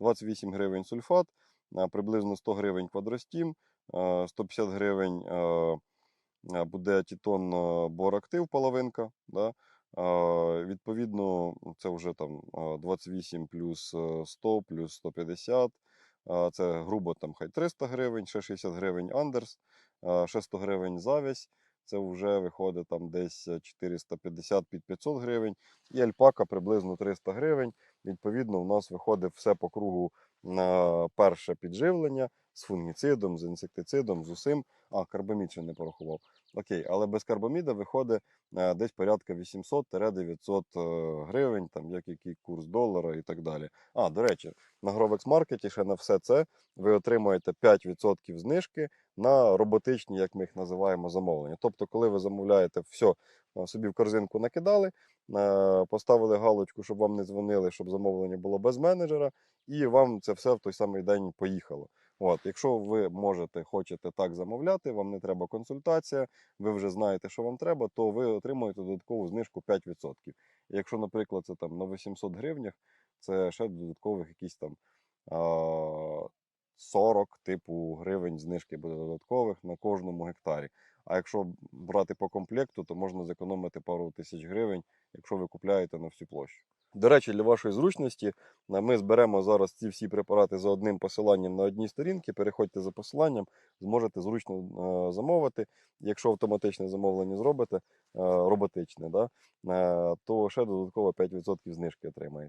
28 гривень сульфат, е, приблизно 100 гривень квадростім, е, 150 гривень е, е, буде тітон е, борактив половинка. Да? Е, Відповідно, це вже там е, 28 плюс е, 100 плюс 150. е, Це грубо там хай 300 гривень, ще 60 гривень андерс, е, ще 100 гривень завість. Це вже виходить там десь 450 під 500 гривень. І альпака приблизно 300 гривень. Відповідно, у нас виходить все по кругу на перше підживлення з фунгіцидом, з інсектицидом, з усім. А, карбамід не порахував. Окей, але без карбаміда виходить е, десь порядка 800-900 е, гривень, там як який курс долара і так далі. А, до речі, на Grovex Market ще на все це ви отримуєте 5% знижки на роботичні, як ми їх називаємо, замовлення. Тобто, коли ви замовляєте все, е, собі в корзинку накидали, поставили галочку, щоб вам не дзвонили, щоб замовлення було без менеджера, і вам це все в той самий день поїхало. От, якщо ви можете, хочете так замовляти, вам не треба консультація, ви вже знаєте, що вам треба, то ви отримуєте додаткову знижку 5%. Якщо, наприклад, це там на 800 гривнях, це ще додаткових якісь там а, 40 типу гривень знижки буде додаткових на кожному гектарі. А якщо брати по комплекту, то можна зекономити пару тисяч гривень, якщо ви купляєте на всю площу. До речі, для вашої зручності е, ми зберемо зараз ці всі препарати за одним посиланням на одній сторінці. Переходьте за посиланням, зможете зручно е, замовити. Якщо автоматичне замовлення зробите, е, роботичне, да, то ще додатково 5% знижки отримаєте.